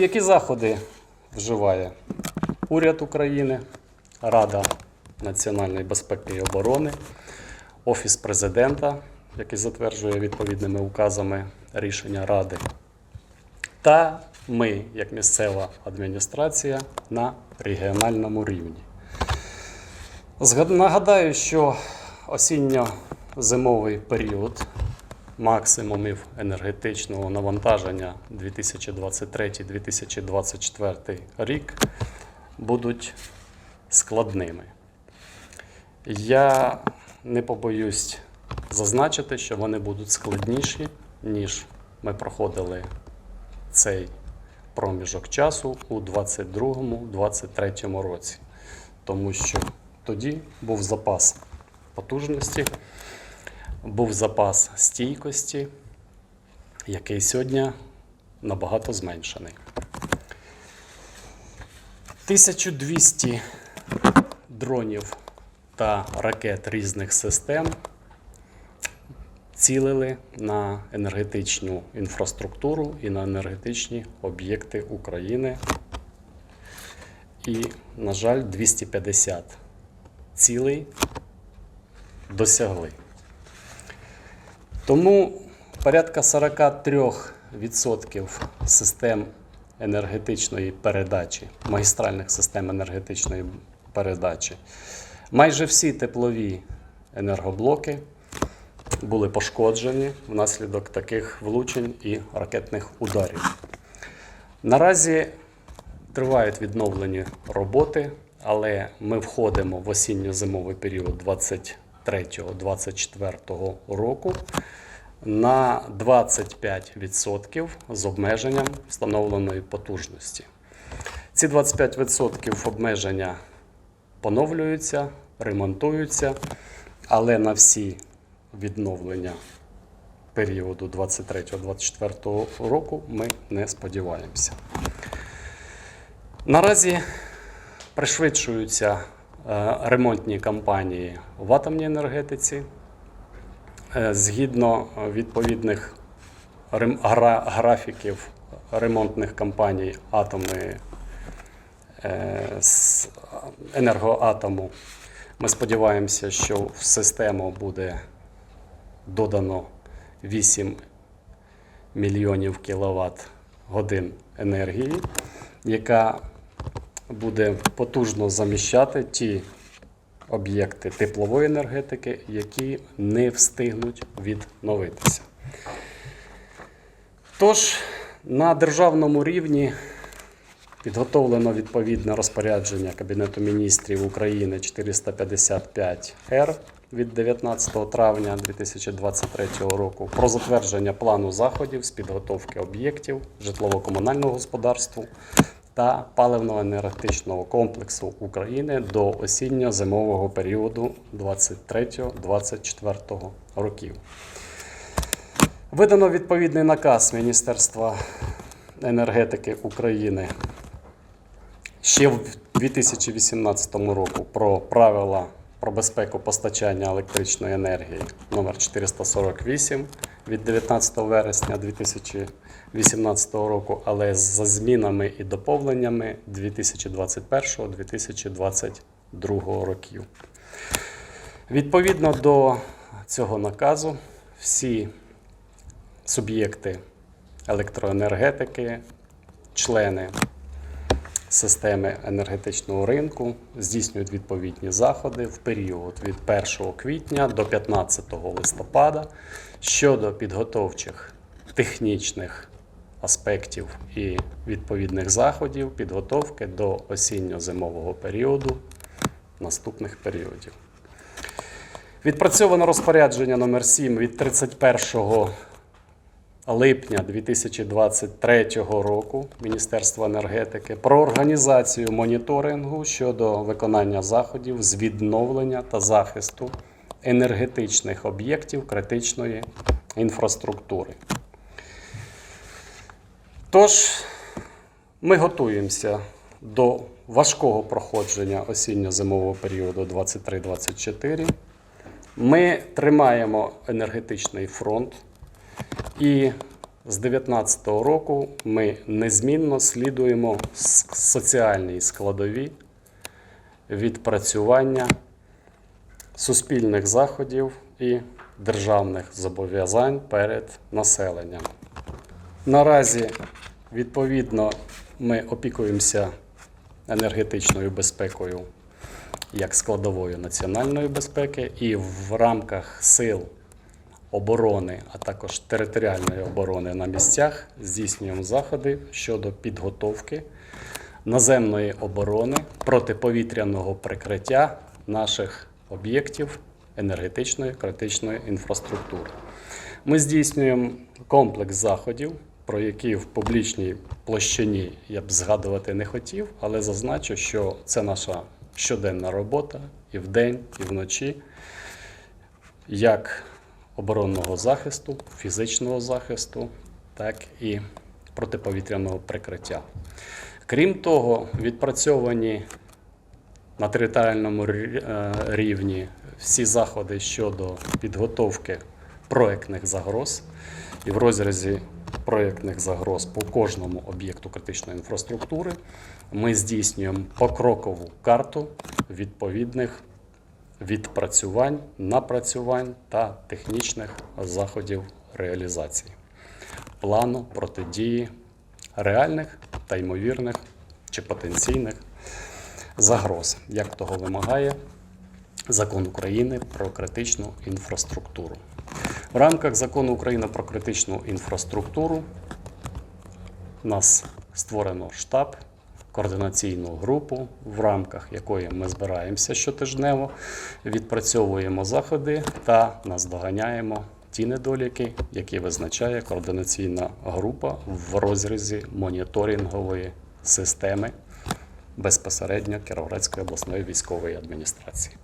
Які заходи вживає уряд України, Рада національної безпеки і оборони, Офіс президента, який затверджує відповідними указами рішення Ради, та ми, як місцева адміністрація, на регіональному рівні. Нагадаю, що осінньо-зимовий період максимумів енергетичного навантаження 2023-2024 рік будуть складними. Я не побоюсь зазначити, що вони будуть складніші, ніж ми проходили цей проміжок часу у 2022-2023 році, тому що тоді був запас потужності, був запас стійкості, який сьогодні набагато зменшений. 1200 дронів та ракет різних систем цілили на енергетичну інфраструктуру і на енергетичні об'єкти України. І, на жаль, 250 цілей досягли. Тому порядка 43% систем енергетичної передачі, магістральних систем енергетичної передачі, майже всі теплові енергоблоки були пошкоджені внаслідок таких влучень і ракетних ударів. Наразі тривають відновлені роботи, але ми входимо в осінньо-зимовий період 23-24 року на 25% з обмеженням встановленої потужності. Ці 25% обмеження поновлюються, ремонтуються, але на всі відновлення періоду 23-24 року ми не сподіваємося. Наразі пришвидшуються ремонтні кампанії в атомній енергетиці. Е, Згідно е, відповідних графіків ремонтних кампаній атомної е, енергоатому, ми сподіваємося, що в систему буде додано 8 мільйонів кіловат годин енергії, яка буде потужно заміщати ті об'єкти теплової енергетики, які не встигнуть відновитися. Тож на державному рівні підготовлено відповідне розпорядження Кабінету міністрів України 455 р від 19 травня 2023 року про затвердження плану заходів з підготовки об'єктів житлово-комунального господарства та паливно-енергетичного комплексу України до осінньо-зимового періоду 23-24 років. Видано відповідний наказ Міністерства енергетики України ще в 2018 року про правила про безпеку постачання електричної енергії номер 448 від 19 вересня 2018 року, але за змінами і доповненнями 2021-2022 років. Відповідно до цього наказу, всі суб'єкти електроенергетики, члени системи енергетичного ринку здійснюють відповідні заходи в період від 1 квітня до 15 листопада щодо підготовчих технічних аспектів і відповідних заходів підготовки до осінньо-зимового періоду наступних періодів. Відпрацьовано розпорядження номер 7 від 31 липня 2023 року Міністерства енергетики про організацію моніторингу щодо виконання заходів з відновлення та захисту енергетичних об'єктів критичної інфраструктури. Тож, ми готуємося до важкого проходження осінньо-зимового періоду 23-24. Ми тримаємо енергетичний фронт і з 2019 року ми незмінно слідуємо соціальній складові відпрацювання суспільних заходів і державних зобов'язань перед населенням. Наразі, відповідно, ми опікуємося енергетичною безпекою як складовою національної безпеки, і в рамках сил оборони, а також територіальної оборони на місцях здійснюємо заходи щодо підготовки наземної оборони протиповітряного прикриття наших об'єктів енергетичної критичної інфраструктури. Ми здійснюємо комплекс заходів, про які в публічній площині я б згадувати не хотів, але зазначу, що це наша щоденна робота і вдень, і вночі, як оборонного захисту, фізичного захисту, так і протиповітряного прикриття. Крім того, відпрацьовані на територіальному е, рівні всі заходи щодо підготовки проектних загроз. І в розрізі проектних загроз по кожному об'єкту критичної інфраструктури ми здійснюємо покрокову карту відповідних відпрацювань, напрацювань та технічних заходів реалізації плану протидії реальних та ймовірних чи потенційних загроз, як того вимагає Закон України про критичну інфраструктуру. В рамках закону України про критичну інфраструктуру нас створено штаб, координаційну групу, в рамках якої ми збираємося щотижнево, відпрацьовуємо заходи та наздоганяємо ті недоліки, які визначає координаційна група в розрізі моніторингової системи безпосередньо Кіровоградської обласної військової адміністрації.